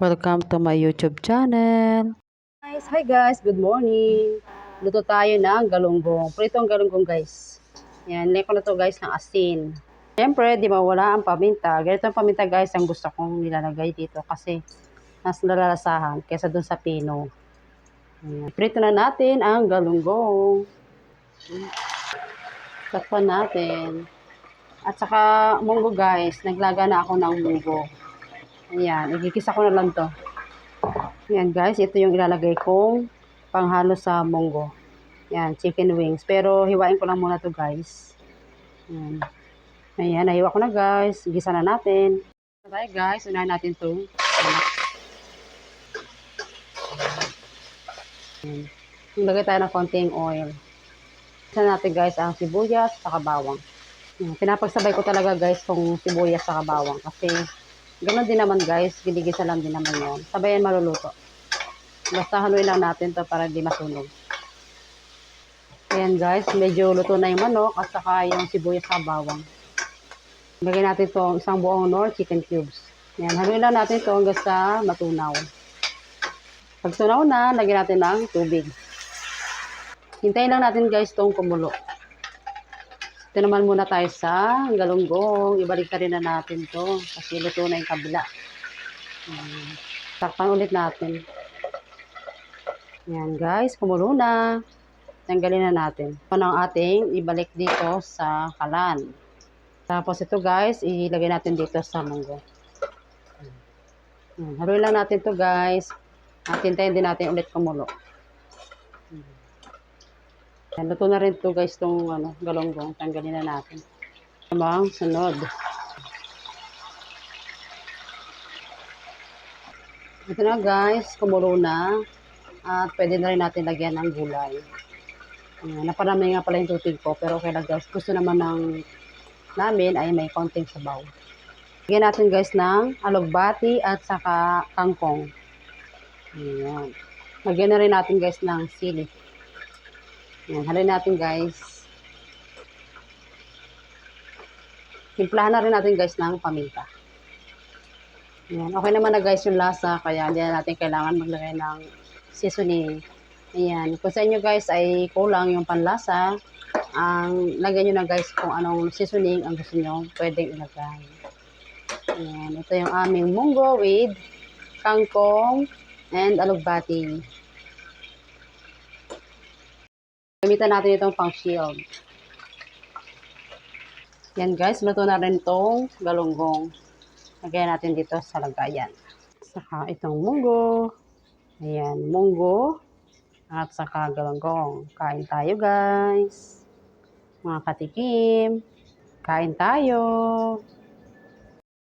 Welcome to my YouTube channel. Guys, hi guys, good morning. Luto tayo ng galunggong. Prito ang galunggong guys. Yan, leko na to guys ng asin. Siyempre, di mawala ang paminta. Ganito ang paminta guys ang gusto kong nilalagay dito kasi mas nalalasahan kesa dun sa pino. Yan. Prito na natin ang galunggong. Takpan natin. At saka munggo guys, naglaga na ako ng munggo. Ayan, igigisa ko na lang to. Yan guys, ito yung ilalagay kong panghalo sa munggo. Yan, chicken wings. Pero hiwain ko lang muna to guys. Yan. Ayan, nahiwa ko na guys. Gisa na natin. Okay guys, unahin natin to. Yan. Lagay tayo ng konting oil. Gisa natin guys ang sibuyas sa bawang. Pinapagsabay ko talaga guys tong sibuyas sa bawang kasi Ganon din naman guys, ginigisa lang din naman yun. Sabayan maluluto. Basta haluin lang natin to para di masunog. Ayan guys, medyo luto na yung manok at saka yung sibuyas sa bawang. Lagyan natin to isang buong nor chicken cubes. Ayan, haluin lang natin to hanggang sa matunaw. Pag tunaw na, lagyan natin ng tubig. Hintayin lang natin guys tong kumulo. Ito muna tayo sa galunggong. Ibalik ka rin na natin to kasi luto na yung kabila. Hmm. Takpan ulit natin. Yan guys, kumulo na. Tanggalin na natin. Ito ang ating ibalik dito sa kalan. Tapos ito guys, ilagay natin dito sa munggo. Yan. Haluin lang natin to guys. At hintayin din natin ulit kumulo. Yan, luto na rin to guys tong ano, galonggong. Tanggalin na natin. Tamang sunod. Ito na guys, kumulo na. At pwede na rin natin lagyan ng gulay. Ayan, naparami nga pala yung tubig ko. Pero okay lang guys. Gusto naman ng namin ay may konting sabaw. Lagyan natin guys ng alugbati at saka kangkong. Ayan. Lagyan na rin natin guys ng sili. Yan, halin natin guys. Timplahan na rin natin guys ng paminta. Yan, okay naman na guys yung lasa, kaya hindi na natin kailangan maglagay ng seasoning. Ayan, kung sa inyo guys ay kulang yung panlasa, ang lagyan nyo na guys kung anong seasoning ang gusto nyo, pwedeng ilagay. Ayan, ito yung aming munggo with kangkong and alugbati. Gamitan natin itong pang shield. Yan guys, luto na rin itong galunggong. Lagyan natin dito sa lagayan. Saka itong munggo. Ayan, munggo. At saka galunggong. Kain tayo guys. Mga katikim. Kain tayo.